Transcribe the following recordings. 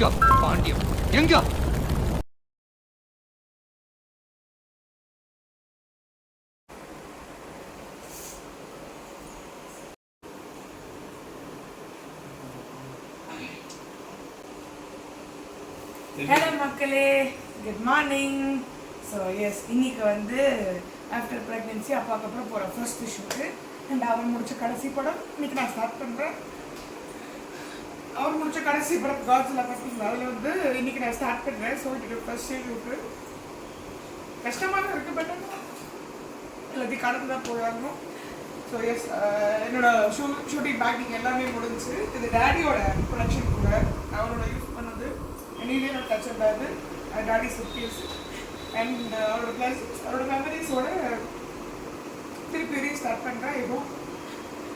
எங்க பாண்டியம் எங்க? ஹலோ மக்களே. குட் மார்னிங் ஸோ எஸ் இன்னைக்கு வந்து ஆஃப்டர் ப்ரெக்னென்சி அப்பாவுக்கு அப்புறம் போகிற ஃபர்ஸ்ட் ஷூட்டு அண்ட் அவர் முடிச்ச கடைசி படம். இன்னைக்கு நான் ஸ்டார்ட் பண்ணுறேன் அவர் முடிச்ச கடைசி படம் காட்ஸில் ஃபஸ்ட் அதில் வந்து இன்னைக்கு நான் ஸ்டார்ட் பண்ணுறேன் ஸோ இது ஃபர்ஸ்ட் ஷேட்யூக்கு கஷ்டமாக தான் இருக்குது பட் எல்லாத்தையும் கடந்து தான் போயாகணும் ஸோ எஸ் என்னோட ஷூ ஷூட்டிங் பேக்கிங் எல்லாமே முடிஞ்சுச்சு இது டேடியோட ப்ரொடக்ஷன் கூட அவரோட யூஸ் பண்ணது எனிவே நான் டச் பண்ணாது டாடி சுத்தீஸ் அண்ட் அவரோட பிளஸ் அவரோட மெமரிஸோட திருப்பி ஸ்டார்ட் பண்ணுறேன் எதுவும்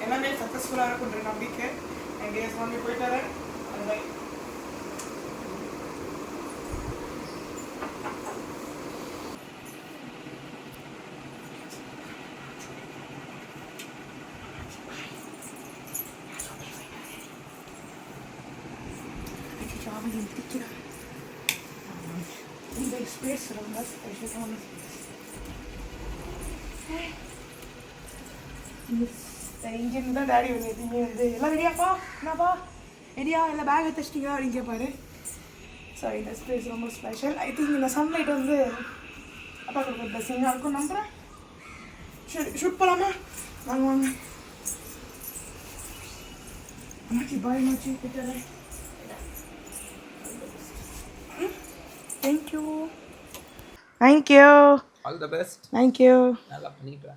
எல்லாமே சக்ஸஸ்ஃபுல்லாக இருக்குன்ற நம்பிக்கை. அண்ட் எஸ் மம்மி போயிட்டு வரேன் அதுதான் அவன் பிடிக்கிறான் இந்த ஸ்பேஸ் ரொம்ப ஸ்பெஷலான இன்ஜின் தான் டேடி வந்து எதுவுமே வந்து எல்லாம் ரெடியாப்பா என்னப்பா? ரெடியா இல்லை பேக் எடுத்துச்சிட்டிங்களா அப்படின்னு கேட்பாரு ஸோ இந்த ஸ்பேஸ் ரொம்ப ஸ்பெஷல் ஐ திங்க் இந்த சன்லைட் வந்து அப்பாவுக்கு ஒரு பிளஸிங்காக இருக்கும் நம்புகிறேன் சரி ஷூட் போகலாமா வாங்க வாங்க. அம்மாச்சி பாய் மாச்சி கிட்ட thank you thank you all the best thank you நல்லா பண்ணிட்டு.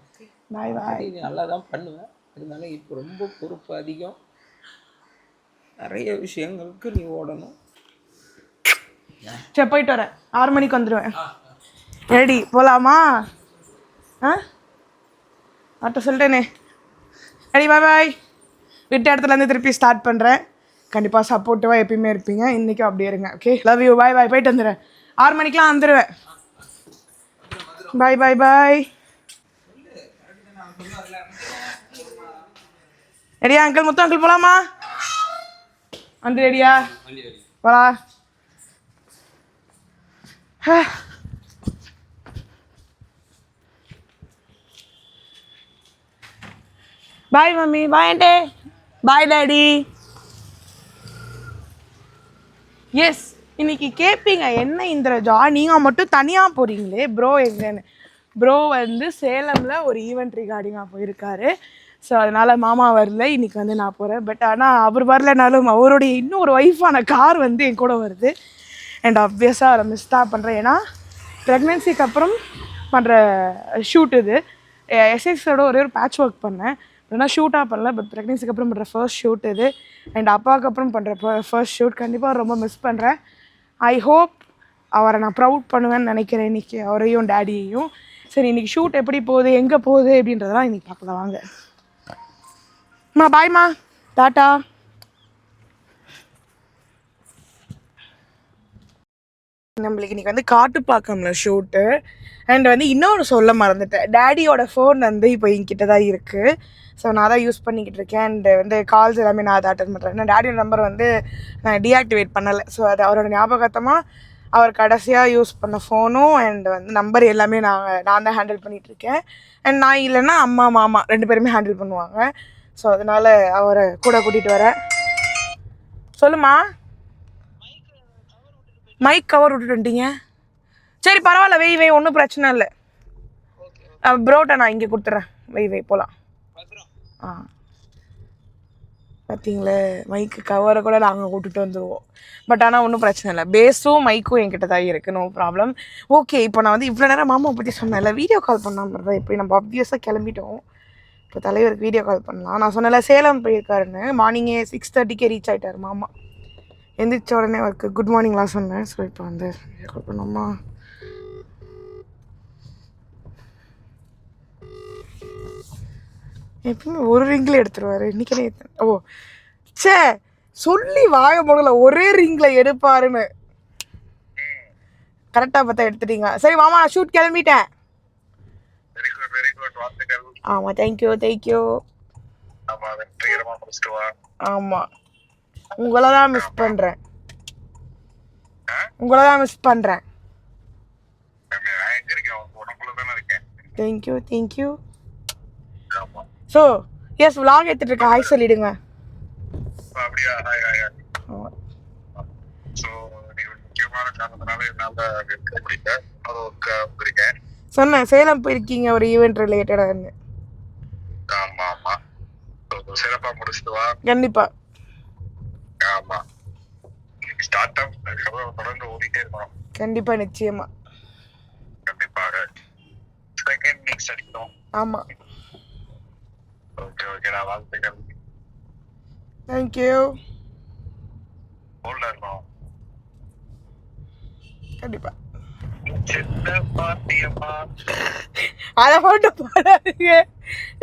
பாய் பாய் நீ நல்லா தான் பண்ணுவேன். இருந்தாலும் இப்போ ரொம்ப பொறுப்பு அதிகம். நிறைய விஷயங்களுக்கு நீ ஓடணும். சரி போயிட்டு வரேன். ஆறு மணிக்கு வந்துடுவேன். ரெடி போகலாமா ஆ? அட்ட சொல்லிட்டேனே. ரெடி பாய் பாய் விட்ட இடத்துலேருந்து திருப்பி ஸ்டார்ட் பண்ணுறேன் கண்டிப்பாக சப்போர்ட்டிவாக எப்பயுமே இருப்பீங்க. இன்றைக்கும் அப்படியே இருங்க okay love you bye bye போயிட்டு வந்துடுறேன். ஆறு மணிக்கெலாம் வந்துடுவேன். பாய் பாய் பாய் ரெடியா அங்கிள் முத்து அங்கிள் போகலாமா வந்து ரெடியா போலாம் பாய் மம்மி பாய் ஆண்டே பாய் டாடி எஸ் இன்னைக்கு கேட்பீங்க என்ன இந்திரஜா நீங்கள் மட்டும் தனியாக போகிறீங்களே ப்ரோ எங்கன்னு. ப்ரோ வந்து சேலமில் ஒரு ஈவெண்ட் ரிகார்டிங்காக போயிருக்காரு. ஸோ அதனால் மாமா வரல. இன்னைக்கு வந்து நான் போகிறேன் பட் ஆனால் அவர் வரலனாலும் அவருடைய இன்னொரு ஒய்ஃபான கார் வந்து என் கூட வருது. அண்ட் ஆப்வியஸாக அதை மிஸ் தான் பண்ணுறேன் ஏன்னா ப்ரெக்னென்சிக்கு அப்புறம் பண்ணுற ஷூட் இது. எஸ்எக்ஸோட ஒரே ஒரு பேட்ச் ஒர்க் பண்ணேன். இல்லைனா ஷூட்டாக பண்ணல. பட் ப்ரெக்னென்சிக்கு அப்புறம் பண்ணுற ஃபர்ஸ்ட் ஷூட் இது. அண்ட் அப்பாவுக்கு அப்புறம் பண்ணுற ஃபர்ஸ்ட் ஷூட் கண்டிப்பாக ரொம்ப மிஸ் பண்ணுறேன் ஐ ஹோப் அவரை நான் ப்ரௌட் பண்ணுவேன்னு நினைக்கிறேன் இன்றைக்கி அவரையும் டேடியையும் சரி இன்றைக்கி ஷூட் எப்படி போகுது? எங்கே போகுது? அப்படின்றதெல்லாம் இன்றைக்கி பார்க்கலாம். வாங்க. அம்மா பாய்மா டாட்டா. நம்மளுக்கு இன்னைக்கு வந்து காட்டுப்பாக்கம்ல ஷூட்டு அண்ட் வந்து இன்னொரு சொல்ல மறந்துட்டேன். டேடியோட ஃபோன் வந்து இப்போ என்கிட்ட தான் இருக்குது ஸோ நான் தான் யூஸ் பண்ணிக்கிட்டு இருக்கேன். அண்டு வந்து கால்ஸ் எல்லாமே நான் அதை அட்டன் பண்ணுறேன் ஏன்னா டேடியோட நம்பர் வந்து நான் டீஆக்டிவேட் பண்ணலை. ஸோ அது அவரோட ஞாபகத்தமாக அவர் கடைசியாக யூஸ் பண்ண ஃபோனும் அண்ட் வந்து நம்பர் எல்லாமே நான் நான் தான் ஹேண்டில் பண்ணிகிட்டு இருக்கேன். அண்ட் நான் இல்லைன்னா அம்மா மாமா ரெண்டு பேருமே ஹேண்டில் பண்ணுவாங்க. ஸோ அதனால் அவரை கூட கூட்டிகிட்டு வரேன். சொல்லுமா? மைக் கவர் விட்டுட்டு வந்துட்டீங்க. சரி பரவாயில்ல வெய் வெய் ஒன்றும் பிரச்சனை இல்லை. ப்ரோட்டை நான் இங்கே கொடுத்துட்றேன் வெய் வெய் போகலாம் ஆ. பார்த்தீங்களே மைக்கு கவரை கூட நாங்கள் விட்டுட்டு வந்துடுவோம் பட் ஆனால் ஒன்றும் பிரச்சனை இல்லை. பேஸும் மைக்கும் என்கிட்ட தான் இருக்குது நோ ப்ராப்ளம் ஓகே இப்போ நான் வந்து இவ்வளோ நேரம் மாமா பற்றி சொன்னேன்ல. வீடியோ கால் பண்ணாமல் எப்படி நம்ம அப்வியஸாக கிளம்பிட்டோம். இப்போ தலைவருக்கு வீடியோ கால் பண்ணலாம். நான் சொன்னல சேலம் போயிருக்காருன்னு. மார்னிங்கே சிக்ஸ் தேர்ட்டிக்கே ரீச் ஆகிட்டார் மாமா. எந்திரிச்ச உடனே அவருக்கு குட் மார்னிங்லாம் சொன்னேன். ஸோ இப்போ வந்து வீடியோ கால் பண்ணோமா? எப்பவுமே ஒரு ரிங்கில் எடுத்துருவாரு. இன்னைக்கு எத்தனை? ஓ ச்சே சொல்லி வாய முடியல ஒரே ரிங்கில் எடுப்பாருன்னு. கரெக்டாக பார்த்தா எடுத்துட்டீங்க. சரி மாமா ஷூட் கிளம்பிட்டேன். ஆமாம் தேங்க்யூ தேங்க்யூ ஆமா உங்களை தான் மிஸ் பண்ணுறேன் உங்களை தான் மிஸ் இருக்கேன்? தேங்க்யூ தேங்க்யூ ஆமா. ஸோ எஸ் vlog எடுத்துட்டு இருக்க ஹாய் சொல்லிடுங்க. சொன்னேன் சேலம் போயிருக்கீங்க ஒரு ஈவெண்ட் ரிலேட்டடான்னு ஆமா ஆமா. சிறப்பா முடிச்சுட்டு வா. கண்டிப்பாக ஆமா. ஸ்டார்ட் அப் தொடர்ந்து ஓடிட்டே இருக்கணும். கண்டிப்பாக நிச்சயமாக கண்டிப்பாக செகண்ட் நீக்ஸ் அடிக்கணும் ஆமாம் ஓகே ஓகே நான் வாழ்த்துக்கள். தேங்க்யூ போல்டா இருக்கணும் கண்டிப்பாக சின்ன பாட்டியம்மா அத மட்டும் பாடாதீங்க.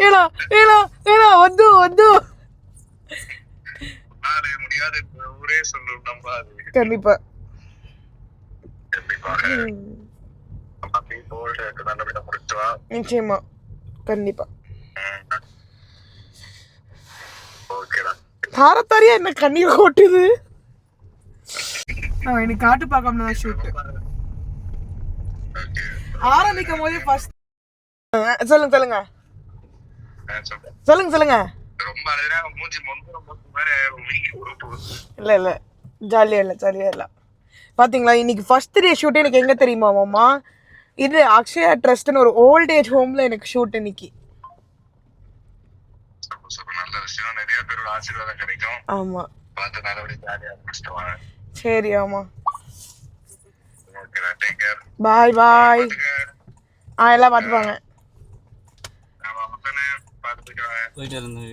ஏலா ஏலா ஏலா வந்து வந்து. முடியாது ஒரே சொல்லும் நம்பாது கண்டிப்பா. நிச்சயமா. கண்டிப்பா. தாரத்தாரியா என்ன கண்ணீர் கொட்டுது? நான் இன்னைக்கு காட்டு பார்க்காம தான் ஷூட்டு ஆரம்பிக்கும் போதே ஃபர்ஸ்ட் சொல்லுங்க சொல்லுங்க. சொல்லுங்க. சொல்லுங்க ரொம்ப அழகா மூஞ்சி இல்லை இல்லை. ஜாலியாக இல்லை ஜாலியாக இல்லை. பார்த்தீங்களா இன்னைக்கு ஃபர்ஸ்ட் டே ஷூட் எனக்கு எங்கே தெரியுமா மாமா? இது அக்ஷயா ட்ரஸ்ட்னு ஒரு ஓல்ட் ஏஜ் ஹோமில் எனக்கு ஷூட் இன்னைக்கு. ஜாலியா வாங்க. சரி கேர் பாய் பாய் ஆ எல்லாம் பார்த்துப்பாங்க. போயிட்டு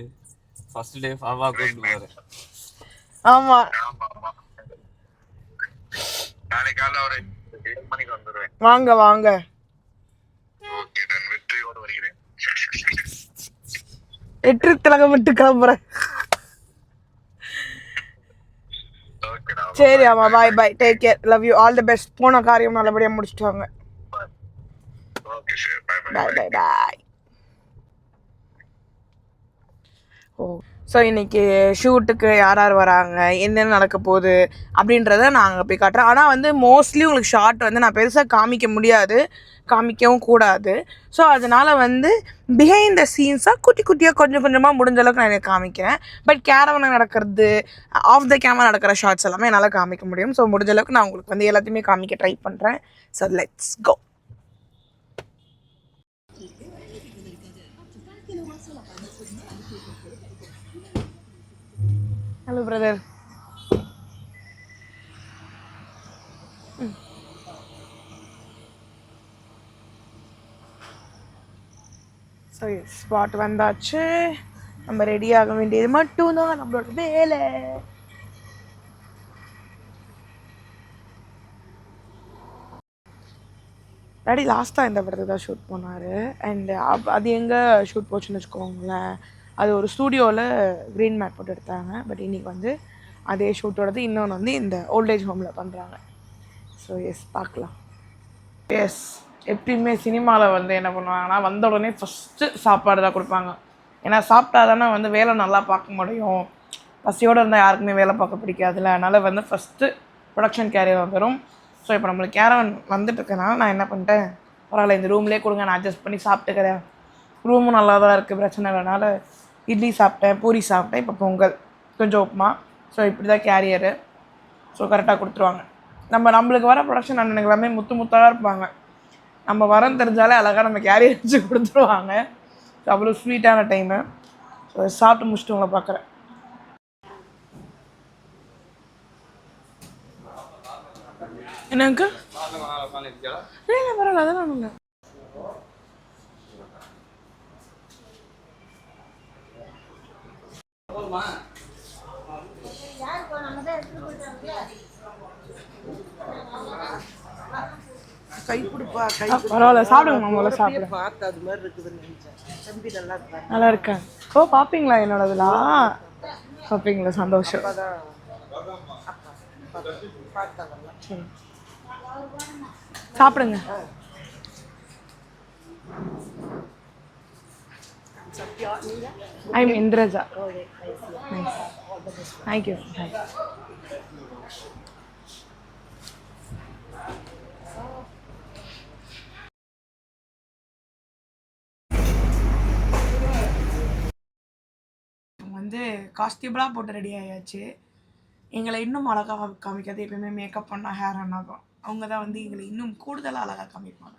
ஃபர்ஸ்ட் டே பாபா கூப்பிட்டு ஆமாம் ஆமா. ஆமா நாளைக்கு காலைல ஒரு மணிக்கு வந்துடுவேன் வாங்க வாங்க. ஓகே நான் வெற்றியோடு வருகிறேன். எட்டு திலகம் விட்டு கிளம்புறேன். சரி ஆமா bye bye take care love you all the best போன காரியம் நல்லபடியாக முடிச்சிட்டு வாங்க பாய் பாய் பாய் ஓ ஸோ இன்றைக்கி ஷூட்டுக்கு யார் யார் வராங்க? என்னென்ன நடக்க போகுது? அப்படின்றத நான் அங்கே போய் காட்டுறேன். ஆனால் வந்து மோஸ்ட்லி உங்களுக்கு ஷார்ட் வந்து நான் பெருசாக காமிக்க முடியாது. காமிக்கவும் கூடாது. ஸோ அதனால் வந்து பிஹைண்ட் த சீன்ஸாக குட்டி குட்டியாக கொஞ்சம் கொஞ்சமாக முடிஞ்ச அளவுக்கு நான் எனக்கு காமிக்கிறேன். பட் கேரவனில் நடக்கிறது ஆஃப் த கேமரா நடக்கிற ஷார்ட்ஸ் எல்லாமே என்னால் காமிக்க முடியும். ஸோ முடிஞ்ச அளவுக்கு நான் உங்களுக்கு வந்து எல்லாத்தையுமே காமிக்க ட்ரை பண்ணுறேன் so let's go hello brother so spot வந்தாச்சு. நம்ம ரெடி ஆக வேண்டியது மட்டும்தான் நம்மளோட வேலை. டாடி லாஸ்ட்டாக இந்த படத்துக்கு தான் ஷூட் போனார். அண்ட் அது எங்கே ஷூட் போச்சுன்னு வச்சுக்கோங்களேன். அது ஒரு ஸ்டூடியோவில் க்ரீன் மேட் போட்டு எடுத்தாங்க. பட் இன்னைக்கு வந்து அதே ஷூட்டோடது இன்னொன்று வந்து இந்த ஓல்டேஜ் ஹோமில் பண்ணுறாங்க ஸோ எஸ் பார்க்கலாம். எஸ் எப்பயுமே சினிமாவில் வந்து என்ன பண்ணுவாங்கன்னா வந்த உடனே ஃபஸ்ட்டு சாப்பாடு தான் கொடுப்பாங்க. ஏன்னா சாப்பிட்டா தானே வந்து வேலை நல்லா பார்க்க முடியும். பசியோடு இருந்தால் யாருக்குமே வேலை பார்க்க பிடிக்காதுல்ல. அதனால் வந்து ஃபஸ்ட்டு ப்ரொடக்ஷன் கேரியர் வந்துடும் ஸோ இப்போ நம்மளுக்கு கேரவன் வந்துட்டுருக்கனால நான் என்ன பண்ணிட்டேன்? பரவாயில்ல இந்த ரூம்லேயே கொடுங்க. நான் அட்ஜஸ்ட் பண்ணி சாப்பிட்டுக்கிறேன். ரூமும் நல்லா தான் இருக்குது பிரச்சனை இல்லைனால இட்லி சாப்பிட்டேன் பூரி சாப்பிட்டேன் இப்போ பொங்கல். கொஞ்சம் உப்புமா. ஸோ இப்படி தான் கேரியரு ஸோ கரெக்டாக கொடுத்துருவாங்க. நம்ம நம்மளுக்கு வர ப்ரொடக்ஷன் அண்ணனுக்கு எல்லாமே முத்து முத்தாக இருப்பாங்க. நம்ம வரம் தெரிஞ்சாலே அழகாக நம்ம கேரியர் வச்சு கொடுத்துருவாங்க. ஸோ அவ்வளோ ஸ்வீட்டான டைமு ஸோ சாப்பிட்டு முடிச்சுட்டு உங்களை பார்க்குறேன். என்னங்க? பரவாயில்ல அதெல்லாம் இல்லை கை கொடுப்பா கை பரவாயில்ல சாப்பிடுங்க முதல்ல சாப்பிடுங்க. பார்த்து அது மாதிரி இருக்குதுன்னு நினைச்சேன். தம்பி நல்லா இருக்காங்க நல்லா இருக்கேன் ஓ பார்ப்பீங்களா என்னோடதுலாம் பார்ப்பீங்களா சந்தோஷம். சாப்பிடுங்க. I am Indraja nice thank you வந்து காஸ்டியூபிளாக போட்டு ரெடி ஆயாச்சு. எங்களை இன்னும் அழகாக காமிக்காது. எப்பயுமே மேக்கப் பண்ணால் ஹேர் ஆனால் அவங்க தான் வந்து எங்களை இன்னும் கூடுதலாக அழகாக காமிப்பாங்க.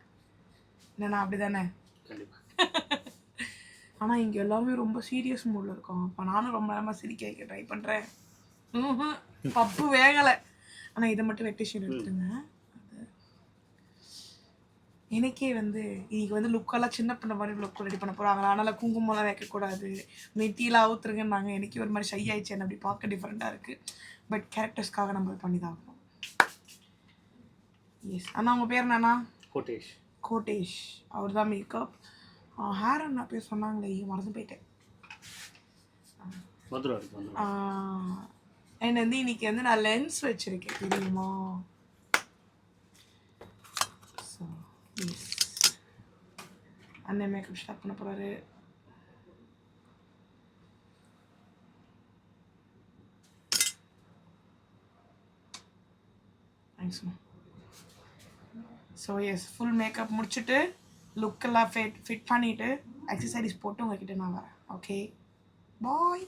என்னண்ணா அப்படி தானே ஆனால் இங்கே எல்லாமே ரொம்ப சீரியஸ் மூடில் இருக்கோம் அப்போ நானும் ரொம்ப நேரமாக சிரிக்க வைக்க ட்ரை பண்ணுறேன் பப்பு வேகலை. ஆனால் இதை மட்டும் வெட்டி ஷீட் எடுத்துருங்க. அது எனக்கே வந்து இன்னைக்கு வந்து லுக்கெல்லாம் சின்ன பண்ண மாதிரி லுக் ரெடி பண்ண போகிறாங்க அதனால் குங்குமம்லாம் வைக்கக்கூடாது. மெட்டிலாம் அவுத்துருங்கன்னாங்க. எனக்கே ஒரு மாதிரி ஷை ஆயிடுச்சு. என்ன அப்படி பார்க்க டிஃப்ரெண்ட்டாக இருக்குது பட் கேரக்டர்ஸ்க்காக நம்ம பண்ணி தான் ஆகணும். எஸ் அண்ணா உங்கள் பேர் என்னண்ணா? கோட்டேஷ். கோட்டேஷ். அவர் தான் மேக்கப் ஹேர் அண்ணா பேர் சொன்னாங்களே ஐயோ, மறந்து போயிட்டேன். என்ன வந்து இன்னைக்கு வந்து நான் லென்ஸ் வச்சிருக்கேன் தெரியுமா? ஸோ எஸ் அண்ணன் மேக்கப் ஸ்டார்ட் பண்ண போகிறாரு தேங்க்ஸ்மா ஸோ எஸ் ஃபுல் மேக்கப் முடிச்சுட்டு லுக்கெல்லாம் ஃபிட் ஃபிட் பண்ணிவிட்டு எக்ஸசைஸ் போட்டு உங்ககிட்ட நான் வரேன். ஓகே பாய்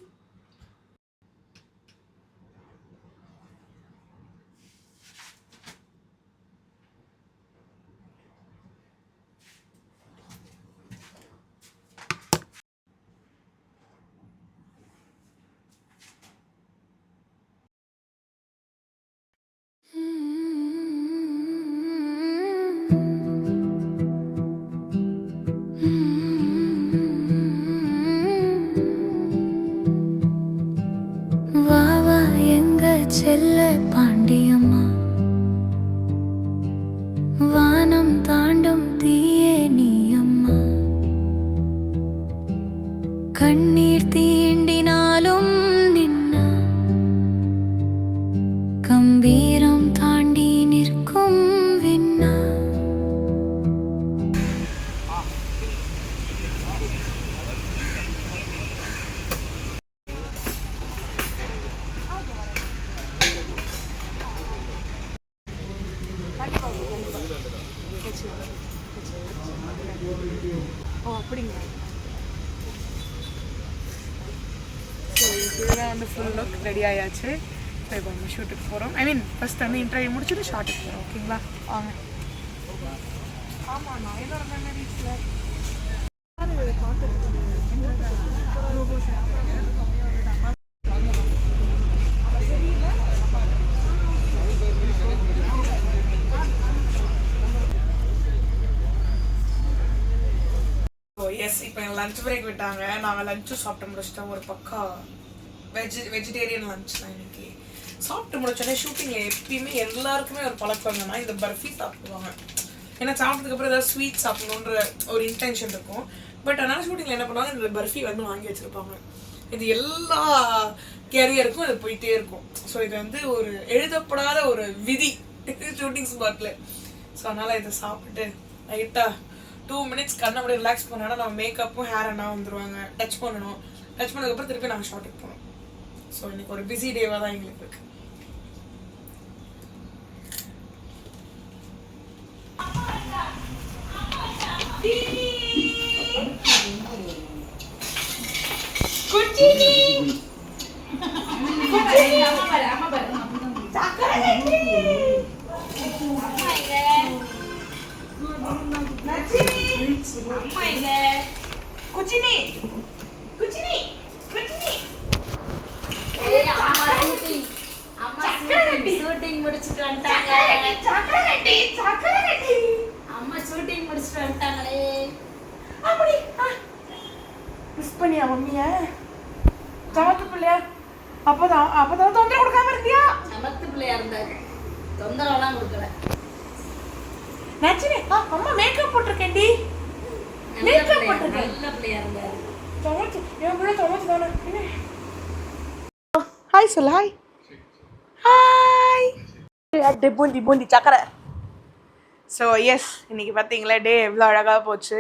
கண்ணீர் தீ இதுதான் வந்து ஃபுல் லுக் ரெடி ஆயாச்சு. ஸோ இப்போ நம்ம ஷூட்டுக்கு போகிறோம் ஐ மீன் ஃபஸ்ட் வந்து இன்டர்வியூ முடிச்சுட்டு ஷார்ட்டுக்கு போகிறோம் ஓகேங்களா வாங்க. ஆமாம் நான் என்னோட மெமரிஸில் ஓ எஸ் இப்போ லஞ்ச் பிரேக் விட்டாங்க. நாங்கள் லஞ்சும் சாப்பிட்டு முடிச்சிட்டோம். ஒரு பக்கா வெஜ் வெஜிடேரியன் லஞ்ச் தான் இன்னைக்கு. சாப்பிட்டு முடிச்சோடனே ஷூட்டிங்கில் எப்பயுமே எல்லாருக்குமே ஒரு பழக்கம் என்னன்னா இந்த பர்ஃபி சாப்பிடுவாங்க. ஏன்னா சாப்பிட்டதுக்கப்புறம் ஏதாவது ஸ்வீட் சாப்பிடணுன்ற ஒரு இன்டென்ஷன் இருக்கும். பட் அதனால ஷூட்டிங்கில் என்ன பண்ணுவாங்க? இந்த பர்ஃபி வந்து வாங்கி வச்சுருப்பாங்க. இது எல்லா கேரியருக்கும் அது போயிட்டே இருக்கும். ஸோ இது வந்து ஒரு எழுதப்படாத ஒரு விதி ஷூட்டிங் ஸ்பாட்டில் ஸோ அதனால் இதை சாப்பிட்டு லைட்டாக டூ மினிட்ஸ் கண்ணை அப்படியே ரிலாக்ஸ் பண்ணோன்னா நம்ம மேக்கப்பும் ஹேர் அண்ணா வந்துடுவாங்க டச் பண்ணணும். டச் பண்ணதுக்கப்புறம் திருப்பி நாங்கள் ஷார்ட்டுக்கு போகணும். ஸோ இன்னைக்கு ஒரு பிஸி டேவாக தான் எங்களுக்கு இருக்கு குச்சினி குச்சினி குச்சினி ஷூட்டிங் முடிச்சுட்டு வந்துட்டாங்க அம்மா ஷூட்டிங் முடிச்சுட்டு வந்துட்டாங்களே. அப்படி மிஸ் பண்ணியா மம்மிய? சமத்து பிள்ளையா? அப்பதான் அப்பதான் தொந்தரவு கொடுக்காம இருந்தியா? சமத்து பிள்ளையா இருந்தாரு. தொந்தரவெல்லாம் கொடுக்கல. நச்சினி அம்மா மேக்கப் போட்டிருக்கேன்டி. பிள்ளையா போட்டிருக்கேன். நல்ல பிள்ளையா இருந்தாரு. சமச்சு என் பிள்ளை சமச்சு தானே ஹாய் சொல்லு ஹாய். ஹாய் அட்டு பூந்தி பூந்தி சக்கரை. ஸோ எஸ் இன்னைக்கு பார்த்தீங்களா டே எவ்வளோ அழகாக போச்சு.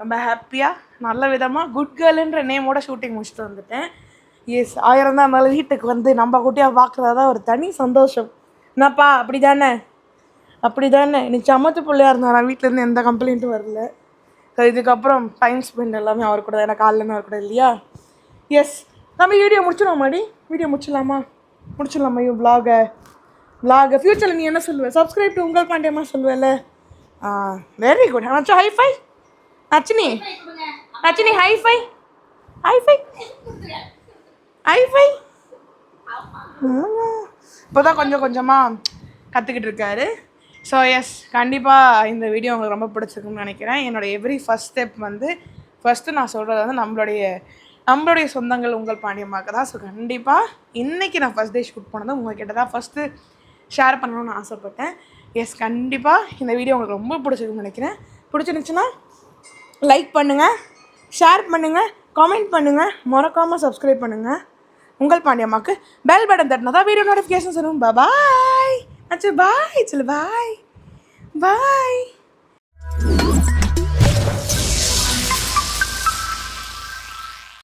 ரொம்ப ஹாப்பியாக நல்ல விதமாக குட் கேர்ளுன்ற நேமோட ஷூட்டிங் முடிச்சுட்டு வந்துட்டேன். எஸ் ஆயிரம் தான் இருந்தாலும் வீட்டுக்கு வந்து நம்ம குட்டியாக பார்க்குறதா தான் ஒரு தனி சந்தோஷம். என்னப்பா அப்படி தானே அப்படி தானே நீ சமத்து பிள்ளையா இருந்தா நான் வீட்டிலேருந்து எந்த கம்ப்ளைண்ட்டும் வரல. ஸோ இதுக்கப்புறம் டைம் ஸ்பெண்ட் எல்லாமே அவர் கூட தான் ஏன்னா அவர் கூட இல்லையா? எஸ் நம்ம வீடியோ முடிச்சிடலாமாடி? வீடியோ முடிச்சிடலாமா? முடிச்சிடலாமா ஐயோ விலாகை விலாகை ஃப்யூச்சரில் நீ என்ன சொல்லுவேன் சப்ஸ்கிரைப் டு உங்கள் பாண்டியம்மா சொல்லுவேல்ல. ஆ வெரி குட் நச்சு ஹைஃபை நச்சினி நச்சினி high five high five high five இப்போ தான் கொஞ்சம் கொஞ்சமாக கற்றுக்கிட்டு இருக்காரு. ஸோ எஸ் கண்டிப்பாக இந்த வீடியோ உங்களுக்கு ரொம்ப பிடிச்சிருக்குன்னு நினைக்கிறேன். என்னோட எவ்ரி ஃபஸ்ட் ஸ்டெப் வந்து ஃபஸ்ட்டு நான் சொல்கிறது வந்து நம்மளுடைய நம்மளுடைய சொந்தங்கள் உங்கள் பாண்டியமாக தான். ஸோ கண்டிப்பாக இன்றைக்கி நான் ஃபஸ்ட் டே ஷூட் பண்ணதும் உங்கள்கிட்ட தான் ஃபஸ்ட்டு ஷேர் பண்ணணும்னு ஆசைப்பட்டேன். எஸ் கண்டிப்பாக இந்த வீடியோ உங்களுக்கு ரொம்ப பிடிச்சிருக்குன்னு நினைக்கிறேன். பிடிச்சிருந்துச்சுன்னா லைக் பண்ணுங்கள் ஷேர் பண்ணுங்கள் காமெண்ட் பண்ணுங்கள் மறக்காமல் சப்ஸ்கிரைப் பண்ணுங்கள் உங்கள் பாண்டியம்மாவுக்கு பெல் பட்டன் தட்டினா தான் வீடியோ நோட்டிஃபிகேஷன்ஸ் பா பாய் அச்சு பாய் சொல்லு பாய் பாய்